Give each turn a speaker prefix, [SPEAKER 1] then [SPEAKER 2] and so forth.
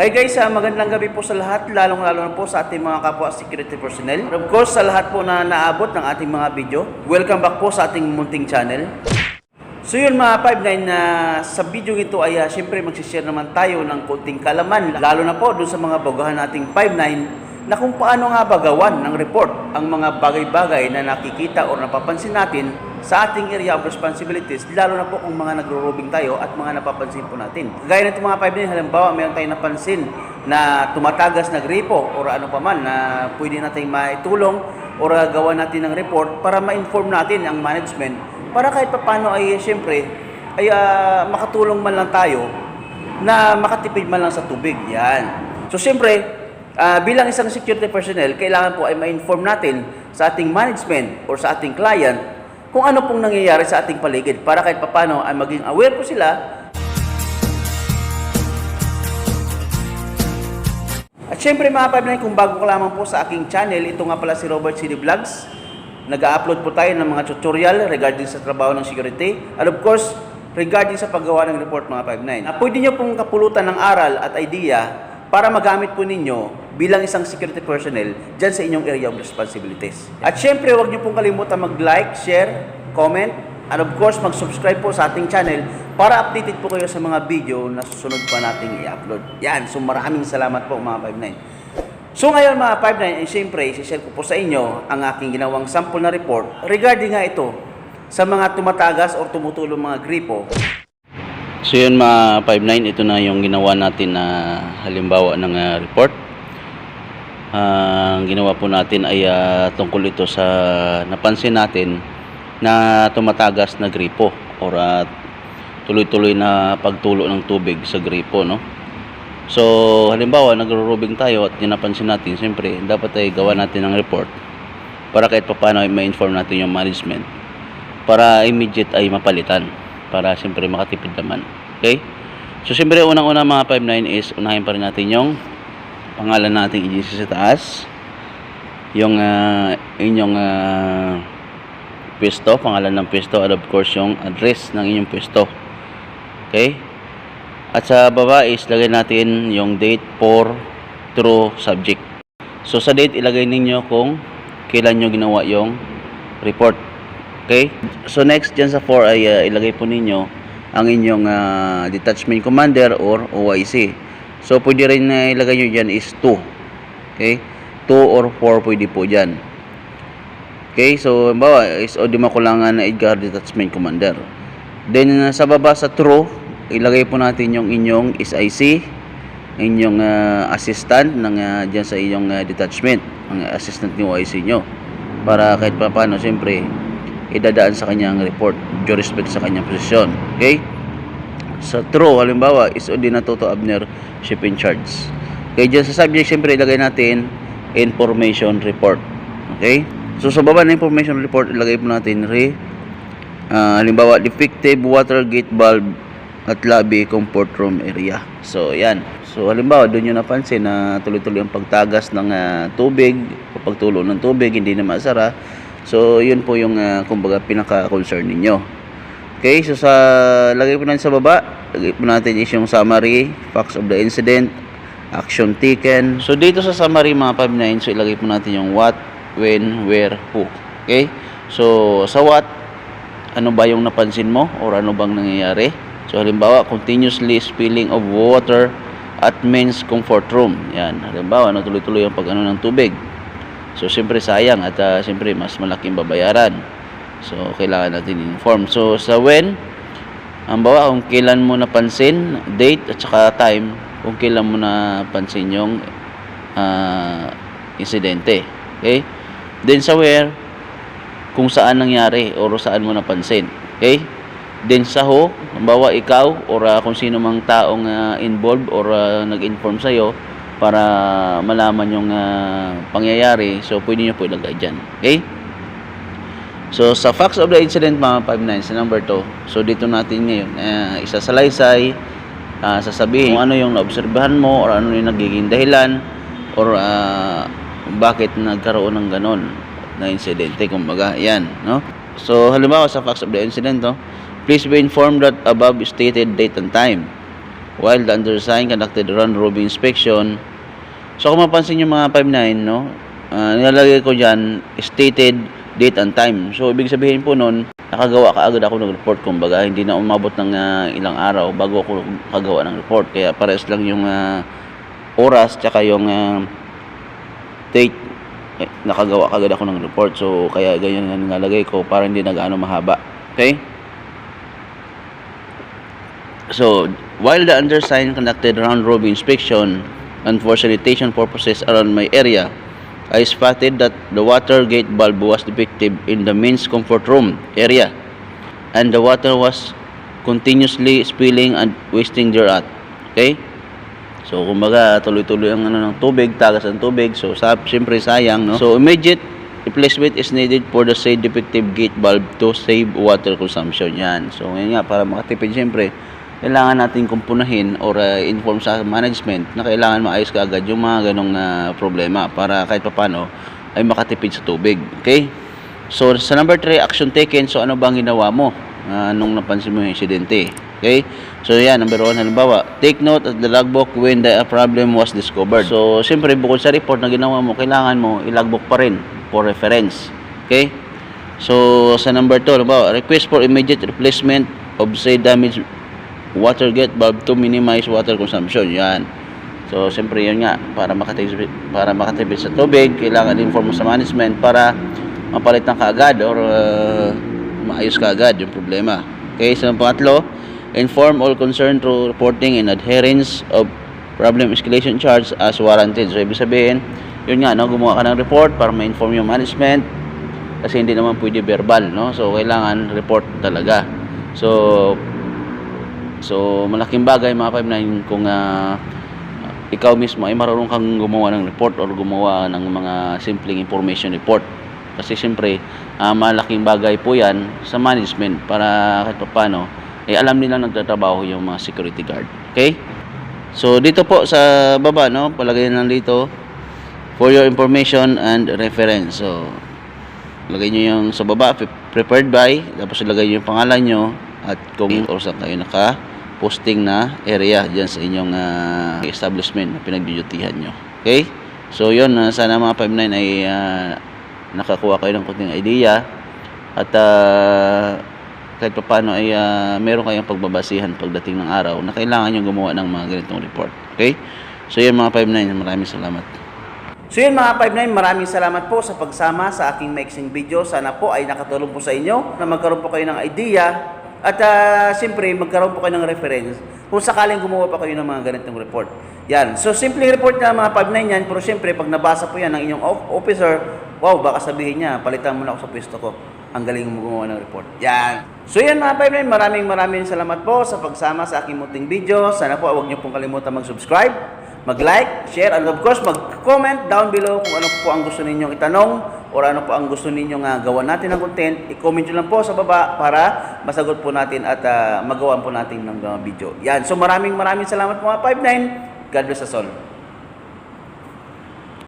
[SPEAKER 1] Hi guys, ah, magandang gabi po sa lahat, lalong-lalo na po sa ating mga kapwa security personnel. Of course, sa lahat po na naabot ng ating mga video, welcome back po sa ating munting channel. So yun mga 5-9 na sa video ito ay uh, syempre magsishare naman tayo ng konting kalaman, lalo na po dun sa mga baguhan nating 5-9 na kung paano nga bagawan ng report ang mga bagay-bagay na nakikita o napapansin natin sa ating area of responsibilities, lalo na po kung mga nagro-robing tayo at mga napapansin po natin. Gaya nito mga 5 din, halimbawa mayroon tayong napansin na tumatagas na gripo o ano pa man na pwede natin maitulong o gawa natin ng report para ma-inform natin ang management para kahit papano ay syempre ay ah, makatulong man lang tayo na makatipid man lang sa tubig. Yan. So syempre, ah, bilang isang security personnel, kailangan po ay ma-inform natin sa ating management or sa ating client kung ano pong nangyayari sa ating paligid para kahit papano ay maging aware po sila At syempre mga 5 kung bago ka lamang po sa aking channel, ito nga pala si Robert CD Vlogs. Nag-upload po tayo ng mga tutorial regarding sa trabaho ng security. And of course, regarding sa paggawa ng report mga 5 Na pwede nyo pong kapulutan ng aral at idea para magamit po ninyo bilang isang security personnel dyan sa inyong area of responsibilities. At syempre, huwag nyo pong kalimutan mag-like, share, comment, and of course, mag-subscribe po sa ating channel para updated po kayo sa mga video na susunod pa nating i-upload. Yan, so maraming salamat po mga 59. So ngayon mga 59, ay siyempre, isi-share ko po sa inyo ang aking ginawang sample na report regarding nga ito sa mga tumatagas o tumutulong mga gripo
[SPEAKER 2] So yun mga 59, ito na yung ginawa natin na halimbawa ng ah, report. Ang ginawa po natin ay ah, tungkol ito sa napansin natin na tumatagas na gripo or ah, tuloy-tuloy na pagtulo ng tubig sa gripo no. So halimbawa nagro-robing tayo at napansin natin siyempre dapat ay gawa natin ng report para kahit papaano ay ma-inform natin yung management para immediate ay mapalitan para siyempre makatipid naman. Okay? So siyempre unang-una mga 59 is unahin pa rin natin yung pangalan nating agency sa taas. Yung ah, inyong ah, pwesto, pangalan ng pwesto at of course yung address ng inyong pwesto. Okay? At sa baba is lagay natin yung date for true subject. So sa date ilagay ninyo kung kailan nyo ginawa yung report. Okay? So next dyan sa 4 ay uh, ilagay po ninyo ang inyong uh, detachment commander or OIC. So pwede rin na ilagay nyo dyan is 2. Okay? 2 or 4 pwede po dyan. Okay? So bawa is o di na Edgar detachment commander. Then sa baba sa true, ilagay po natin yung inyong SIC, inyong uh, assistant ng uh, dyan sa inyong uh, detachment, ang assistant ni OIC nyo. Para kahit pa paano, siyempre, idadaan sa kanyang report due respect sa kanyang posisyon. Okay? Sa true, halimbawa, is di na Toto Abner shipping charge. Okay, dyan sa subject, syempre, ilagay natin information report. Okay? So, sa baba ng information report, ilagay po natin re, ah, halimbawa, defective water gate valve at lobby comfort room area. So, yan. So, halimbawa, doon nyo napansin na tuloy-tuloy ang pagtagas ng ah, tubig, pagtulo ng tubig, hindi na masara. So, yun po yung, ah, kumbaga, pinaka-concern ninyo. Okay, so sa lagay po natin sa baba, lagay po natin is yung summary, facts of the incident, action taken. So dito sa summary mga 59, so ilagay po natin yung what, when, where, who. Okay? So sa what, ano ba yung napansin mo or ano bang nangyayari? So halimbawa, continuously spilling of water at men's comfort room. Yan, halimbawa, ano tuloy-tuloy ang pag-ano ng tubig. So siyempre sayang at uh, siyempre mas malaking babayaran. So, kailangan natin inform. So, sa when, ang bawa kung kailan mo napansin, date at saka time, kung kailan mo napansin yung ah, insidente. Okay? Then sa where, kung saan nangyari or saan mo napansin. Okay? Then sa who, ang bawa ikaw or ah, kung sino mang taong ah, involved or ah, nag-inform sa'yo para malaman yung ah, pangyayari. So, pwede nyo po ilagay dyan. Okay? So, sa facts of the incident, mga 59, sa number 2. So, dito natin ngayon, uh, isasalaysay, uh, sasabihin kung ano yung naobserbahan mo or ano yung nagiging dahilan or ah, bakit nagkaroon ng ganon na insidente. Kumbaga, yan, no? So, halimbawa sa facts of the incident, no? Please be informed that above stated date and time. while the undersigned conducted a round robin inspection. So kung mapansin yung mga 59, no, ah, nilalagay ko dyan, stated date and time. So ibig sabihin po nun, nakagawa ka agad ako ng report. Kumbaga, hindi na umabot ng ah, ilang araw bago ako kagawa ng report. Kaya pares lang yung ah, oras tsaka yung ah, date eh, nakagawa kagad ako ng report. So kaya ganyan nga nilalagay ko para hindi na gaano mahaba. Okay? So, while the undersigned conducted round robin inspection and for sanitation purposes around my area, I spotted that the water gate bulb was defective in the men's comfort room area and the water was continuously spilling and wasting thereat. Okay? So, kumbaga, tuloy-tuloy ang ano ng tubig, tagas ng tubig. So, sa, siyempre sayang, no? So, immediate replacement is needed for the said defective gate bulb to save water consumption. Yan. So, ngayon nga, para makatipid, siyempre, kailangan natin kumpunahin or uh, inform sa management na kailangan maayos ka agad yung mga ganong uh, problema para kahit papano ay makatipid sa tubig. Okay? So, sa number 3, action taken. So, ano bang ginawa mo ah, nung napansin mo yung insidente? Okay? So, yan. Number 1, halimbawa, take note of the logbook when the problem was discovered. So, siyempre, bukod sa report na ginawa mo, kailangan mo i-logbook pa rin for reference. Okay? So, sa number 2, halimbawa, request for immediate replacement of say damaged water gate bulb to minimize water consumption. Yan. So, siyempre yun nga, para makatipid, para makatipid sa tubig, kailangan inform mo sa management para mapalitan ka agad or uh, maayos ka agad yung problema. Okay, so pangatlo, inform all concerned through reporting and adherence of problem escalation charge as warranted. So, ibig sabihin, yun nga, no, gumawa ka ng report para ma-inform yung management kasi hindi naman pwede verbal, no? So, kailangan report talaga. So, So, malaking bagay mga 59 kung ah, ikaw mismo ay marunong kang gumawa ng report or gumawa ng mga simpleng information report. Kasi siyempre, ah, malaking bagay po yan sa management para kahit paano, eh, alam nila nagtatrabaho yung mga security guard. Okay? So, dito po sa baba, no, palagay lang dito, for your information and reference. So, lagay nyo yung sa baba, pre- prepared by, tapos ilagay nyo yung pangalan nyo, at kung or saan kayo naka posting na area dyan sa inyong ah, establishment na pinagdudutihan nyo. Okay? So, yun, ah, sana mga 59 ay ah, nakakuha kayo ng kunting idea at ah, kahit pa paano ay ah, meron kayong pagbabasihan pagdating ng araw na kailangan nyo gumawa ng mga ganitong report. Okay? So, yun mga 59, maraming salamat.
[SPEAKER 1] So yun mga 59, maraming salamat po sa pagsama sa aking mixing video. Sana po ay nakatulong po sa inyo na magkaroon po kayo ng idea at uh, siyempre magkaroon po kayo ng reference kung sakaling gumawa pa kayo ng mga ganitong report. Yan. So simple report na mga 59 yan, pero siyempre pag nabasa po yan ng inyong of- officer, wow, baka sabihin niya, palitan mo na ako sa pwesto ko. Ang galing mo gumawa ng report. Yan. So yan mga 59, maraming maraming salamat po sa pagsama sa aking munting video. Sana po huwag niyo pong kalimutan mag-subscribe mag-like, share, and of course, mag-comment down below kung ano po ang gusto ninyong itanong or ano po ang gusto ninyong uh, gawan natin ng content. I-comment nyo lang po sa baba para masagot po natin at uh, magawan po natin ng uh, video. Yan. So maraming maraming salamat mga 59. God bless us all.